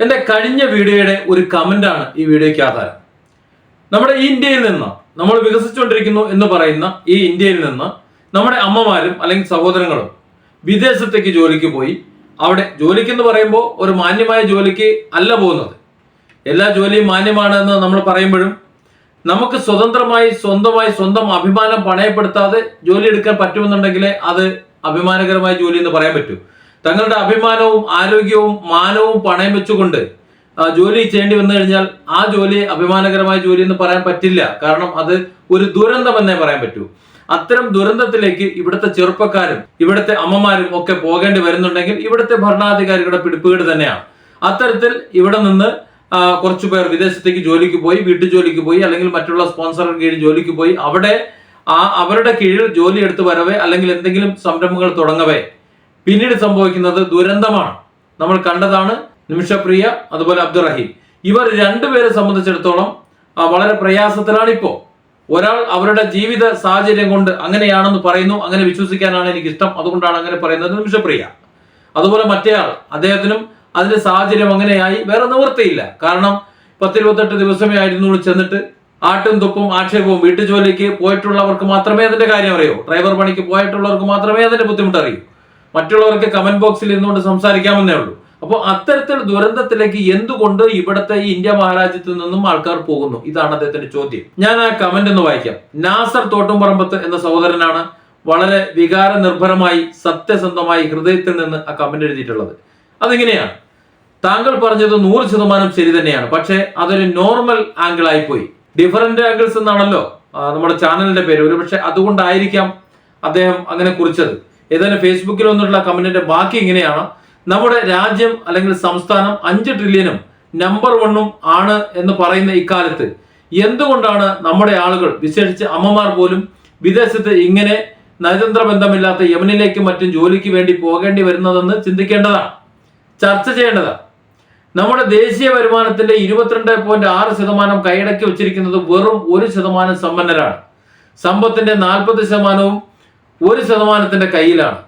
എന്റെ കഴിഞ്ഞ വീഡിയോയുടെ ഒരു കമന്റാണ് ഈ വീഡിയോയ്ക്ക് ആധാരം. നമ്മുടെ ഇന്ത്യയിൽ നിന്ന് നമ്മൾ വികസിച്ചുകൊണ്ടിരിക്കുന്നു എന്ന് പറയുന്ന ഈ ഇന്ത്യയിൽ നിന്ന് നമ്മുടെ അമ്മമാരും അല്ലെങ്കിൽ സഹോദരങ്ങളും വിദേശത്തേക്ക് ജോലിക്ക് പോയി. അവിടെ ജോലിക്ക് എന്ന് പറയുമ്പോൾ ഒരു മാന്യമായ ജോലിക്ക് അല്ല പോകുന്നത്. എല്ലാ ജോലിയും മാന്യമാണ് എന്ന് നമ്മൾ പറയുമ്പോഴും നമുക്ക് സ്വതന്ത്രമായി സ്വന്തമായി സ്വന്തം അഭിമാനം പണയപ്പെടുത്താതെ ജോലി എടുക്കാൻ പറ്റുമെന്നുണ്ടെങ്കിൽ അത് അഭിമാനകരമായ ജോലി എന്ന് പറയാൻ പറ്റൂ. തങ്ങളുടെ അഭിമാനവും ആരോഗ്യവും മാനവും പണയം വെച്ചുകൊണ്ട് ജോലി ചെയ്യേണ്ടി വന്നു കഴിഞ്ഞാൽ ആ ജോലി അഭിമാനകരമായ ജോലി എന്ന് പറയാൻ പറ്റില്ല. കാരണം അത് ഒരു ദുരന്തം എന്നേ പറയാൻ പറ്റൂ. അത്തരം ദുരന്തത്തിലേക്ക് ഇവിടുത്തെ ചെറുപ്പക്കാരും ഇവിടുത്തെ അമ്മമാരും ഒക്കെ പോകേണ്ടി വരുന്നുണ്ടെങ്കിൽ ഇവിടുത്തെ ഭരണാധികാരികളുടെ പിടിപ്പുകേട് തന്നെയാണ്. അത്തരത്തിൽ ഇവിടെ നിന്ന് കുറച്ചു പേർ വിദേശത്തേക്ക് ജോലിക്ക് പോയി വീട്ടു ജോലിക്ക് പോയി അല്ലെങ്കിൽ മറ്റുള്ള സ്പോൺസറുടെ കീഴിൽ ജോലിക്ക് പോയി അവിടെ ആ അവരുടെ കീഴിൽ ജോലി എടുത്ത് വരവേ അല്ലെങ്കിൽ എന്തെങ്കിലും സംരംഭങ്ങൾ തുടങ്ങവേ പിന്നീട് സംഭവിക്കുന്നത് ദുരന്തമാണ്. നമ്മൾ കണ്ടതാണ് നിമിഷപ്രിയ അതുപോലെ അബ്ദുറഹീം. ഇവർ രണ്ടുപേരെ സംബന്ധിച്ചിടത്തോളം വളരെ പ്രയാസത്തിലാണ് ഇപ്പോൾ. ഒരാൾ അവരുടെ ജീവിത സാഹചര്യം കൊണ്ട് അങ്ങനെയാണെന്ന് പറയുന്നു അങ്ങനെ വിശ്വസിക്കാനാണ് എനിക്ക് ഇഷ്ടം അതുകൊണ്ടാണ് അങ്ങനെ പറയുന്നത് നിമിഷപ്രിയ. അതുപോലെ മറ്റേയാൾ അദ്ദേഹത്തിനും അതിന്റെ സാഹചര്യം അങ്ങനെയായി വേറെ നിവൃത്തിയില്ല. കാരണം പത്തിരുപത്തെട്ട് ദിവസമേ ആയിരുന്നു ചെന്നിട്ട് ആട്ടും തുപ്പും ആക്ഷേപവും വീട്ടുജോലിക്ക് പോയിട്ടുള്ളവർക്ക് മാത്രമേ അതിന്റെ കാര്യം അറിയൂ. ഡ്രൈവർ പണിക്ക് പോയിട്ടുള്ളവർക്ക് മാത്രമേ അതിന്റെ ബുദ്ധിമുട്ട് അറിയൂ. മറ്റുള്ളവർക്ക് കമന്റ് ബോക്സിൽ ഇരുന്നുകൊണ്ട് സംസാരിക്കാമെന്നേ ഉള്ളൂ. അപ്പോൾ അത്തരത്തിൽ ദുരന്തത്തിലേക്ക് എന്തുകൊണ്ട് ഇവിടുത്തെ ഇന്ത്യ മഹാരാജ്യത്തിൽ നിന്നും ആൾക്കാർ പോകുന്നു? ഇതാണ് അദ്ദേഹത്തിന്റെ ചോദ്യം. ഞാൻ ആ കമന്റ് ഒന്ന് വായിക്കാം. നാസർ തോട്ടുംപറമ്പത്ത് എന്ന സഹോദരനാണ് വളരെ വികാര നിർഭരമായി സത്യസന്ധമായി ഹൃദയത്തിൽ നിന്ന് ആ കമന്റ് എഴുതിയിട്ടുള്ളത്. അതിങ്ങനെയാണ്? താങ്കൾ പറഞ്ഞത് നൂറ് ശതമാനം ശരി തന്നെയാണ്. പക്ഷേ അതൊരു നോർമൽ ആംഗിൾ ആയിപ്പോയി. ഡിഫറന്റ് ആംഗിൾസ് എന്നാണല്ലോ നമ്മുടെ ചാനലിന്റെ പേര്. ഒരുപക്ഷെ അതുകൊണ്ടായിരിക്കാം അദ്ദേഹം അങ്ങനെ കുറിച്ചത്. ഏതായാലും ഫേസ്ബുക്കിൽ വന്നിട്ടുള്ള കമന്റിന്റെ ബാക്കി ഇങ്ങനെയാണ്. നമ്മുടെ രാജ്യം അല്ലെങ്കിൽ സംസ്ഥാനം അഞ്ച് ട്രില്യനും നമ്പർ വണ്ണും ആണ് എന്ന് പറയുന്ന ഇക്കാലത്ത് എന്തുകൊണ്ടാണ് നമ്മുടെ ആളുകൾ വിശേഷിച്ച് അമ്മമാർ പോലും വിദേശത്ത് ഇങ്ങനെ നയതന്ത്ര ബന്ധമില്ലാത്ത യമനിലേക്കും മറ്റും ജോലിക്ക് വേണ്ടി പോകേണ്ടി വരുന്നതെന്ന് ചിന്തിക്കേണ്ടതാണ്? ചർച്ച ചെയ്യേണ്ടതാണ്. നമ്മുടെ ദേശീയ വരുമാനത്തിന്റെ ഇരുപത്തിരണ്ട് പോയിന്റ് ആറ് ശതമാനം കൈയടക്കി വെച്ചിരിക്കുന്നത് വെറും ഒരു ശതമാനം സമ്പന്നരാണ്. സമ്പത്തിന്റെ നാൽപ്പത് ശതമാനവും ഒരു ശതമാനത്തിന്റെ കയ്യിലാണ്.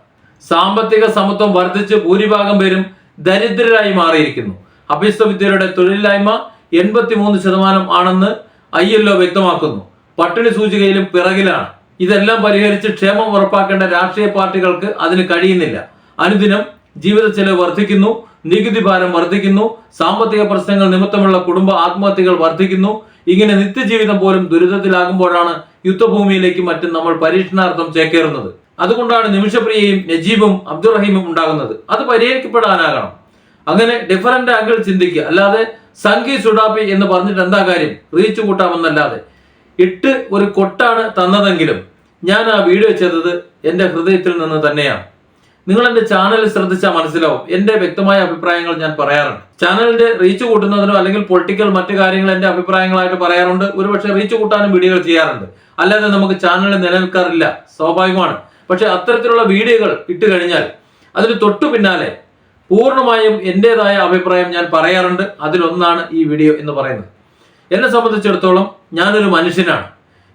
സാമ്പത്തിക സമത്വം വർദ്ധിച്ച് ഭൂരിഭാഗം പേരും ദരിദ്രരായി മാറിയിരിക്കുന്നു. അഭ്യസ്ത വിദ്യരുടെ തൊഴിലില്ലായ്മ എൺപത്തിമൂന്ന് ശതമാനം ആണെന്ന് ഐ എൽ വ്യക്തമാക്കുന്നു. പട്ടിണി സൂചികയിലും പിറകിലാണ്. ഇതെല്ലാം പരിഹരിച്ച് ക്ഷേമം ഉറപ്പാക്കേണ്ട രാഷ്ട്രീയ പാർട്ടികൾക്ക് അതിന് കഴിയുന്നില്ല. അനുദിനം ജീവിത ചെലവ് വർദ്ധിക്കുന്നു നികുതി ഭാരം വർദ്ധിക്കുന്നു സാമ്പത്തിക പ്രശ്നങ്ങൾ നിമിത്തമുള്ള കുടുംബ ആത്മഹത്യകൾ വർദ്ധിക്കുന്നു. ഇങ്ങനെ നിത്യജീവിതം പോലും ദുരിതത്തിലാകുമ്പോഴാണ് യുദ്ധഭൂമിയിലേക്കും മറ്റും നമ്മൾ പരീക്ഷണാർത്ഥം ചേക്കേറുന്നത്. അതുകൊണ്ടാണ് നിമിഷപ്രിയയും നജീബും അബ്ദുറഹീമും ഉണ്ടാകുന്നത്. അത് പരിഹരിക്കപ്പെടാനാകണം. അങ്ങനെ ഡിഫറന്റ് ആംഗിൾ ചിന്തിക്കുക. അല്ലാതെ സംഘി സുഡാപ്പി എന്ന് പറഞ്ഞിട്ട് എന്താ കാര്യം? റീച്ച് കൂട്ടാമെന്നല്ലാതെ. ഇട്ട് ഒരു കൊട്ടാണ് തന്നതെങ്കിലും ഞാൻ ആ വീഡിയോ ചെയ്തത് എന്റെ ഹൃദയത്തിൽ നിന്ന് തന്നെയാണ്. നിങ്ങൾ എന്റെ ചാനൽ ശ്രദ്ധിച്ചാൽ മനസ്സിലാവും. എന്റെ വ്യക്തമായ അഭിപ്രായങ്ങൾ ഞാൻ പറയാറുണ്ട്. ചാനലിന്റെ റീച്ച് കൂട്ടുന്നതിനോ അല്ലെങ്കിൽ പൊളിറ്റിക്കൽ മറ്റു കാര്യങ്ങൾ എന്റെ അഭിപ്രായങ്ങളായിട്ട് പറയാറുണ്ട്. ഒരുപക്ഷെ റീച്ച് കൂട്ടാനും വീഡിയോകൾ ചെയ്യാറുണ്ട്. അല്ലാതെ നമുക്ക് ചാനൽ നിലനിൽക്കാറില്ല. സ്വാഭാവികമാണ്. പക്ഷെ അത്തരത്തിലുള്ള വീഡിയോകൾ ഇട്ട് കഴിഞ്ഞാൽ അതിന് തൊട്ടു പിന്നാലെ പൂർണമായും എന്റെതായ അഭിപ്രായം ഞാൻ പറയാറുണ്ട്. അതിലൊന്നാണ് ഈ വീഡിയോ എന്ന് പറയുന്നത്. എന്നെ സംബന്ധിച്ചിടത്തോളം ഞാനൊരു മനുഷ്യനാണ്.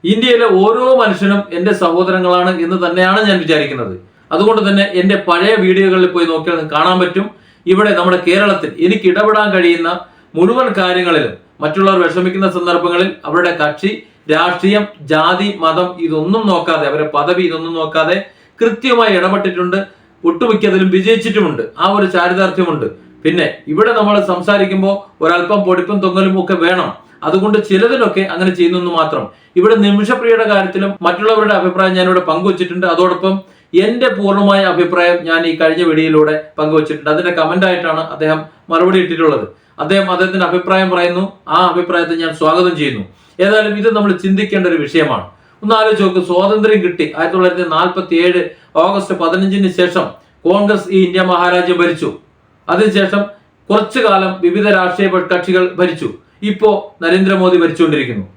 ഇന്ത്യയിലെ ഓരോ മനുഷ്യനും എന്റെ സഹോദരങ്ങളാണ് എന്ന് തന്നെയാണ് ഞാൻ വിചാരിക്കുന്നത്. അതുകൊണ്ട് തന്നെ എന്റെ പഴയ വീഡിയോകളിൽ പോയി നോക്കിയാൽ കാണാൻ പറ്റും. ഇവിടെ നമ്മുടെ കേരളത്തിൽ എനിക്ക് ഇടപെടാൻ കഴിയുന്ന മുഴുവൻ കാര്യങ്ങളിലും മറ്റുള്ളവർ വിഷമിക്കുന്ന സന്ദർഭങ്ങളിൽ അവരുടെ കക്ഷി രാഷ്ട്രീയം ജാതി മതം ഇതൊന്നും നോക്കാതെ അവരെ പദവി ഇതൊന്നും നോക്കാതെ കൃത്യമായി ഇടപെട്ടിട്ടുണ്ട്. ഒട്ടുമിക്കതിലും വിജയിച്ചിട്ടുമുണ്ട്. ആ ഒരു ചാരിതാർത്ഥ്യമുണ്ട്. പിന്നെ ഇവിടെ നമ്മൾ സംസാരിക്കുമ്പോൾ ഒരല്പം പൊടിപ്പും തൊങ്ങലും ഒക്കെ വേണം. അതുകൊണ്ട് ചിലതിലൊക്കെ അങ്ങനെ ചെയ്യുന്നെന്ന് മാത്രം. ഇവിടെ നിമിഷപ്രിയയുടെ കാര്യത്തിലും മറ്റുള്ളവരുടെ അഭിപ്രായം ഞാനിവിടെ പങ്കുവച്ചിട്ടുണ്ട്. അതോടൊപ്പം എന്റെ പൂർണമായ അഭിപ്രായം ഞാൻ ഈ കഴിഞ്ഞ വീഡിയോയിലൂടെ പങ്കുവച്ചിട്ടുണ്ട്. അതിന്റെ കമന്റ് ആയിട്ടാണ് അദ്ദേഹം മറുപടി ഇട്ടിട്ടുള്ളത്. അദ്ദേഹം അദ്ദേഹത്തിന്റെ അഭിപ്രായം പറയുന്നു. ആ അഭിപ്രായത്തെ ഞാൻ സ്വാഗതം ചെയ്യുന്നു. ഏതായാലും ഇത് നമ്മൾ ചിന്തിക്കേണ്ട ഒരു വിഷയമാണ്. ഒന്ന് ആലോചിച്ച് സ്വാതന്ത്ര്യം കിട്ടി. ആയിരത്തി തൊള്ളായിരത്തി നാൽപ്പത്തി ഏഴ് ഓഗസ്റ്റ് പതിനഞ്ചിന് ശേഷം കോൺഗ്രസ് ഈ ഇന്ത്യ മഹാരാജ്യം ഭരിച്ചു. അതിനുശേഷം കുറച്ചു കാലം വിവിധ രാഷ്ട്രീയ കക്ഷികൾ ഭരിച്ചു. ഇപ്പോ നരേന്ദ്രമോദി ഭരിച്ചുകൊണ്ടിരിക്കുന്നു.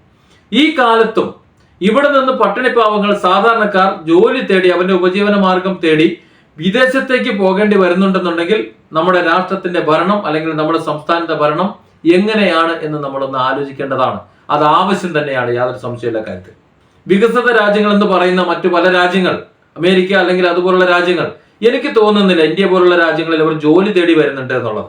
ഈ കാലത്തും ഇവിടെ നിന്ന് പട്ടിണിപ്പാവങ്ങൾ സാധാരണക്കാർ ജോലി തേടി അവന്റെ ഉപജീവന മാർഗം തേടി വിദേശത്തേക്ക് പോകേണ്ടി വരുന്നുണ്ടെന്നുണ്ടെങ്കിൽ നമ്മുടെ രാഷ്ട്രത്തിന്റെ ഭരണം അല്ലെങ്കിൽ നമ്മുടെ സംസ്ഥാനത്തെ ഭരണം എങ്ങനെയാണ് എന്ന് നമ്മളൊന്ന് ആലോചിക്കേണ്ടതാണ്. അത് ആവശ്യം തന്നെയാണ്. യാതൊരു സംശയമില്ല കാര്യത്തിൽ. വികസിത രാജ്യങ്ങൾ എന്ന് പറയുന്ന മറ്റു പല രാജ്യങ്ങൾ അമേരിക്ക അല്ലെങ്കിൽ അതുപോലുള്ള രാജ്യങ്ങൾ എനിക്ക് തോന്നുന്നില്ല ഇന്ത്യ പോലുള്ള രാജ്യങ്ങളിൽ അവർ ജോലി തേടി വരുന്നുണ്ട് എന്നുള്ളത്.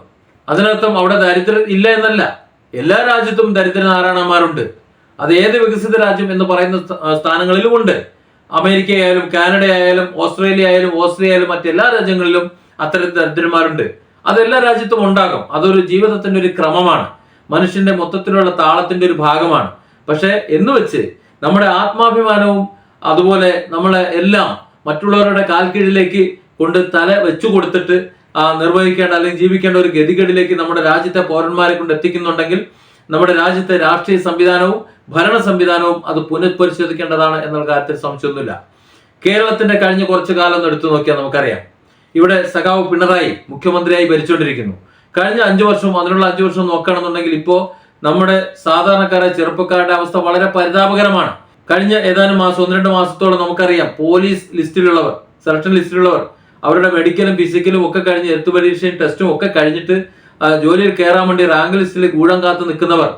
അതിനർത്ഥം അവിടെ ദരിദ്രർ ഇല്ല എന്നല്ല. എല്ലാ രാജ്യത്തും ദരിദ്ര നാരായണന്മാരുണ്ട് അത് ഏത് വികസിത രാജ്യം എന്ന് പറയുന്ന സ്ഥാനങ്ങളിലും ഉണ്ട്. അമേരിക്ക ആയാലും കാനഡ ആയാലും ഓസ്ട്രേലിയ ആയാലും ഓസ്ട്രിയ ആയാലും മറ്റെല്ലാ രാജ്യങ്ങളിലും അത്തരം ദരിദ്രന്മാരുണ്ട് അതെല്ലാ രാജ്യത്തും ഉണ്ടാകും. അതൊരു ജീവിതത്തിന്റെ ഒരു ക്രമമാണ്. മനുഷ്യന്റെ മൊത്തത്തിലുള്ള താളത്തിന്റെ ഒരു ഭാഗമാണ്. പക്ഷെ എന്ന് വെച്ച് നമ്മുടെ ആത്മാഭിമാനവും അതുപോലെ നമ്മളെ എല്ലാം മറ്റുള്ളവരുടെ കാൽക്കീഴിലേക്ക് കൊണ്ട് തല വെച്ചു കൊടുത്തിട്ട് നിർവഹിക്കേണ്ട അല്ലെങ്കിൽ ജീവിക്കേണ്ട ഒരു ഗതികേടിലേക്ക് നമ്മുടെ രാജ്യത്തെ പൗരന്മാരെ കൊണ്ട് എത്തിക്കുന്നുണ്ടെങ്കിൽ നമ്മുടെ രാജ്യത്തെ രാഷ്ട്രീയ സംവിധാനവും ഭരണ സംവിധാനവും അത് പുനഃപരിശോധിക്കേണ്ടതാണ് എന്നുള്ള കാര്യത്തിൽ സംശയമൊന്നുമില്ല. കേരളത്തിന്റെ കഴിഞ്ഞ കുറച്ചു കാലം ഒന്ന് എടുത്തു നോക്കിയാൽ നമുക്കറിയാം. ഇവിടെ സഖാവ് പിണറായി മുഖ്യമന്ത്രിയായി ഭരിച്ചുകൊണ്ടിരിക്കുന്നു. കഴിഞ്ഞ അഞ്ചു വർഷവും അതിനുള്ള അഞ്ചു വർഷവും നോക്കുകയാണെന്നുണ്ടെങ്കിൽ ഇപ്പോ നമ്മുടെ സാധാരണക്കാരായ ചെറുപ്പക്കാരുടെ അവസ്ഥ വളരെ പരിതാപകരമാണ്. കഴിഞ്ഞ ഏതാനും മാസം ഒന്ന് രണ്ട് മാസത്തോളം നമുക്കറിയാം പോലീസ് ലിസ്റ്റിലുള്ളവർ സെലക്ഷൻ ലിസ്റ്റിലുള്ളവർ അവരുടെ മെഡിക്കലും ഫിസിക്കലും ഒക്കെ കഴിഞ്ഞ് എഴുത്തു പരീക്ഷയും ടെസ്റ്റും ഒക്കെ കഴിഞ്ഞിട്ട് ജോലിയിൽ കയറാൻ വേണ്ടി റാങ്ക് ലിസ്റ്റിൽ ഗൂഢം കാത്തു നിൽക്കുന്നവർ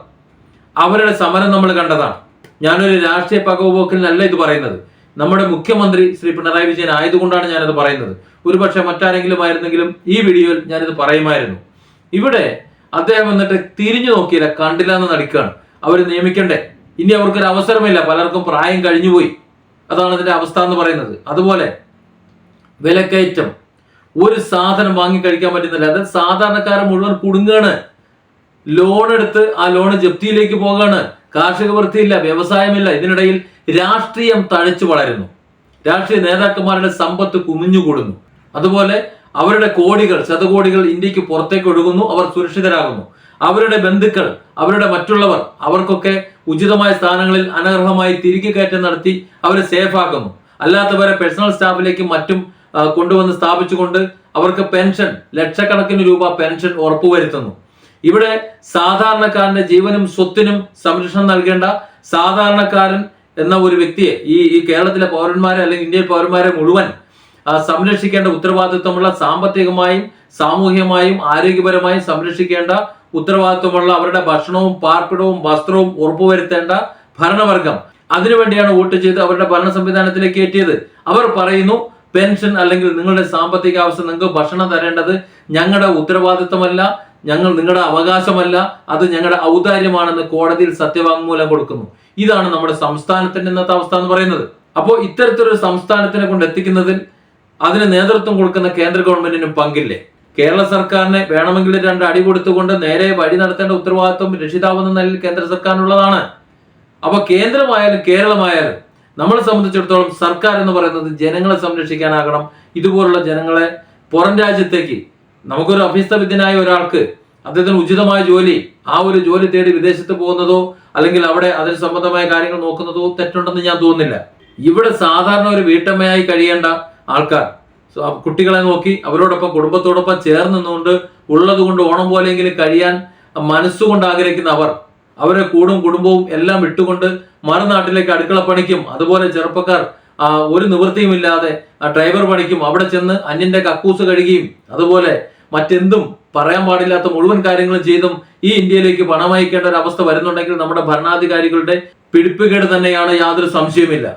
അവരുടെ സമരം നമ്മൾ കണ്ടതാണ്. ഞാനൊരു രാഷ്ട്രീയ പകവുപോക്കലിനല്ല ഇത് പറയുന്നത്. നമ്മുടെ മുഖ്യമന്ത്രി ശ്രീ പിണറായി വിജയൻ ആയതുകൊണ്ടാണ് ഞാനത് പറയുന്നത്. ഒരുപക്ഷെ മറ്റാരെങ്കിലും ആയിരുന്നെങ്കിലും ഈ വീഡിയോയിൽ ഞാനിത് പറയുമായിരുന്നു. ഇവിടെ അദ്ദേഹം എന്നിട്ട് തിരിഞ്ഞു നോക്കിയില്ല കണ്ടില്ല എന്ന് നടിക്കുകയാണ്. അവർ നിയമിക്കണ്ടേ? ഇനി അവർക്കൊരു അവസരമില്ല. പലർക്കും പ്രായം കഴിഞ്ഞുപോയി. അതാണ് അതിന്റെ അവസ്ഥ എന്ന് പറയുന്നത്. അതുപോലെ വിലക്കയറ്റം. ഒരു സാധനം വാങ്ങി കഴിക്കാൻ പറ്റുന്നില്ല. അത് സാധാരണക്കാരൻ മുഴുവൻ കുടുങ്ങാണ്. ലോൺ എടുത്ത് ആ ലോൺ ജപ്തിയിലേക്ക് പോകാണ്. കാർഷിക വൃത്തിയില്ല വ്യവസായമില്ല. ഇതിനിടയിൽ രാഷ്ട്രീയം തഴച്ചു വളരുന്നു. രാഷ്ട്രീയ നേതാക്കന്മാരുടെ സമ്പത്ത് കുമിഞ്ഞുകൂടുന്നു. അതുപോലെ അവരുടെ കോടികൾ ശതകോടികൾ ഇന്ത്യയ്ക്ക് പുറത്തേക്ക് ഒഴുകുന്നു അവർ സുരക്ഷിതരാകുന്നു. അവരുടെ ബന്ധുക്കൾ അവരുടെ മറ്റുള്ളവർ അവർക്കൊക്കെ ഉചിതമായ സ്ഥാനങ്ങളിൽ അനർഹമായി തിരികെ കയറ്റം നടത്തി അവരെ സേഫ് ആക്കുന്നു. അല്ലാത്തവരെ പേഴ്സണൽ സ്റ്റാഫിലേക്കും മറ്റും കൊണ്ടുവന്ന് സ്ഥാപിച്ചുകൊണ്ട് അവർക്ക് പെൻഷൻ ലക്ഷക്കണക്കിന് രൂപ പെൻഷൻ ഉറപ്പുവരുത്തുന്നു. ഇവിടെ സാധാരണക്കാരന്റെ ജീവനും സ്വത്തിനും സംരക്ഷണം നൽകേണ്ട സാധാരണക്കാരൻ എന്ന ഒരു വ്യക്തിയെ ഈ ഈ കേരളത്തിലെ പൗരന്മാരെ അല്ലെങ്കിൽ ഇന്ത്യയിൽ പൗരന്മാരെ മുഴുവൻ സംരക്ഷിക്കേണ്ട ഉത്തരവാദിത്വമുള്ള സാമ്പത്തികമായും സാമൂഹികമായും ആരോഗ്യപരമായും സംരക്ഷിക്കേണ്ട ഉത്തരവാദിത്വമുള്ള അവരുടെ ഭക്ഷണവും പാർപ്പിടവും വസ്ത്രവും ഉറപ്പുവരുത്തേണ്ട ഭരണവർഗം. അതിനുവേണ്ടിയാണ് വോട്ട് ചെയ്ത് അവരുടെ ഭരണ സംവിധാനത്തിലേക്ക് എത്തിയത്. അവർ പറയുന്നു പെൻഷൻ അല്ലെങ്കിൽ നിങ്ങളുടെ സാമ്പത്തിക ആവശ്യം നിങ്ങൾക്ക് ഭക്ഷണം തരേണ്ടത് ഞങ്ങളുടെ ഉത്തരവാദിത്തമല്ല ഞങ്ങൾ നിങ്ങളുടെ അവകാശമല്ല അത് ഞങ്ങളുടെ ഔദാര്യമാണെന്ന് കോടതിയിൽ സത്യവാങ്മൂലം കൊടുക്കുന്നു. ഇതാണ് നമ്മുടെ സംസ്ഥാനത്തിന്റെ ഇന്നത്തെ അവസ്ഥ എന്ന് പറയുന്നത്. അപ്പോൾ ഇത്തരത്തിലൊരു സംസ്ഥാനത്തിനെ കൊണ്ട് എത്തിക്കുന്നതിൽ അതിന് നേതൃത്വം കൊടുക്കുന്ന കേന്ദ്ര ഗവൺമെന്റിനും പങ്കില്ലേ? കേരള സർക്കാരിനെ വേണമെങ്കിൽ രണ്ട് അടി കൊടുത്തുകൊണ്ട് നേരെ വഴി നടത്തേണ്ട ഉത്തരവാദിത്വം രക്ഷിതാവെന്ന നിലയിൽ കേന്ദ്ര സർക്കാരിനുള്ളതാണ്. അപ്പൊ കേന്ദ്രമായാലും കേരളമായാലും നമ്മളെ സംബന്ധിച്ചിടത്തോളം സർക്കാർ എന്ന് പറയുന്നത് ജനങ്ങളെ സംരക്ഷിക്കാനാകണം. ഇതുപോലുള്ള ജനങ്ങളെ പുറം രാജ്യത്തേക്ക് നമുക്കൊരു അഭ്യസ്തവിദ്യനായ ഒരാൾക്ക് അദ്ദേഹത്തിന് ഉചിതമായ ജോലി ആ ഒരു ജോലി തേടി വിദേശത്ത് പോകുന്നതോ അല്ലെങ്കിൽ അവിടെ അതിന് സംബന്ധമായ കാര്യങ്ങൾ നോക്കുന്നതോ തെറ്റുണ്ടെന്ന് ഞാൻ തോന്നുന്നില്ല. ഇവിടെ സാധാരണ ഒരു വീട്ടമ്മയായി കഴിയേണ്ട ആൾക്കാർ കുട്ടികളെ നോക്കി അവരോടൊപ്പം കുടുംബത്തോടൊപ്പം ചേർന്ന് നിന്നുകൊണ്ട് ഉള്ളത് കൊണ്ട് ഓണം പോലെയെങ്കിലും കഴിയാൻ മനസ്സുകൊണ്ട് ആഗ്രഹിക്കുന്ന അവർ അവരെ കൂടും കുടുംബവും എല്ലാം വിട്ടുകൊണ്ട് മറുനാട്ടിലേക്ക് അടുക്കള പണിക്കും അതുപോലെ ചെറുപ്പക്കാർ ഒരു നിവൃത്തിയുമില്ലാതെ ഡ്രൈവർ പണിക്കും അവിടെ ചെന്ന് അന്യന്റെ കക്കൂസ് കഴുകിയും അതുപോലെ മറ്റെന്തും പറയാൻ പാടില്ലാത്ത മുഴുവൻ കാര്യങ്ങളും ചെയ്തും ഈ ഇന്ത്യയിലേക്ക് പണം അയക്കേണ്ട ഒരു അവസ്ഥ വരുന്നുണ്ടെങ്കിൽ നമ്മുടെ ഭരണാധികാരികളുടെ പിടിപ്പുകേട് തന്നെയാണ് യാതൊരു സംശയവുമില്ല.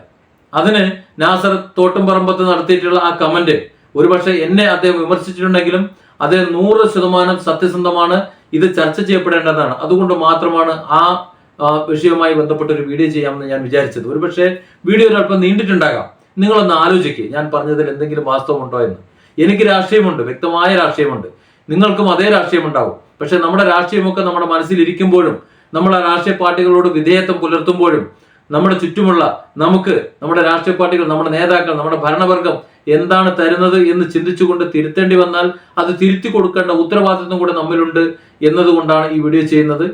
അതിന് നാസർ തോട്ടുംപറമ്പത്ത് നടത്തിയിട്ടുള്ള ആ കമന്റ് ഒരുപക്ഷെ എന്നെ അദ്ദേഹം വിമർശിച്ചിട്ടുണ്ടെങ്കിലും അത് നൂറ് ശതമാനം സത്യസന്ധമാണ്. ഇത് ചർച്ച ചെയ്യപ്പെടേണ്ടതാണ്. അതുകൊണ്ട് മാത്രമാണ് ആ, വിഷയവുമായി ബന്ധപ്പെട്ട ഒരു വീഡിയോ ചെയ്യാമെന്ന് ഞാൻ വിചാരിച്ചത്. ഒരുപക്ഷെ വീഡിയോ ഒരല്പം നീണ്ടിട്ടുണ്ടാകാം. നിങ്ങളൊന്ന് ആലോചിക്കുക ഞാൻ പറഞ്ഞതിൽ എന്തെങ്കിലും വാസ്തവമുണ്ടോ എന്ന്. എനിക്ക് രാഷ്ട്രീയമുണ്ട്. വ്യക്തമായ രാഷ്ട്രീയമുണ്ട്. നിങ്ങൾക്കും അതേ രാഷ്ട്രീയം ഉണ്ടാവും പക്ഷെ നമ്മുടെ രാഷ്ട്രീയമൊക്കെ നമ്മുടെ മനസ്സിൽ ഇരിക്കുമ്പോഴും നമ്മൾ ആ രാഷ്ട്രീയ പാർട്ടികളോട് വിധേയത്വം പുലർത്തുമ്പോഴും നമ്മുടെ ചുറ്റുമുള്ള നമുക്ക് നമ്മുടെ രാഷ്ട്രീയ പാർട്ടികൾ നമ്മുടെ നേതാക്കൾ നമ്മുടെ ഭരണവർഗം എന്താണ് തരുന്നത് എന്ന് ചിന്തിച്ചുകൊണ്ട് തിരുത്തേണ്ടി വന്നാൽ അത് തിരുത്തി കൊടുക്കേണ്ട ഉത്തരവാദിത്വം കൂടെ നമ്മിലുണ്ട് എന്നതുകൊണ്ടാണ് ഈ വീഡിയോ ചെയ്യുന്നത്.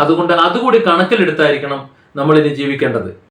അതുകൊണ്ട് അതുകൂടി കണക്കിലെടുത്തായിരിക്കണം നമ്മൾ ഇനി ജീവിക്കേണ്ടത്.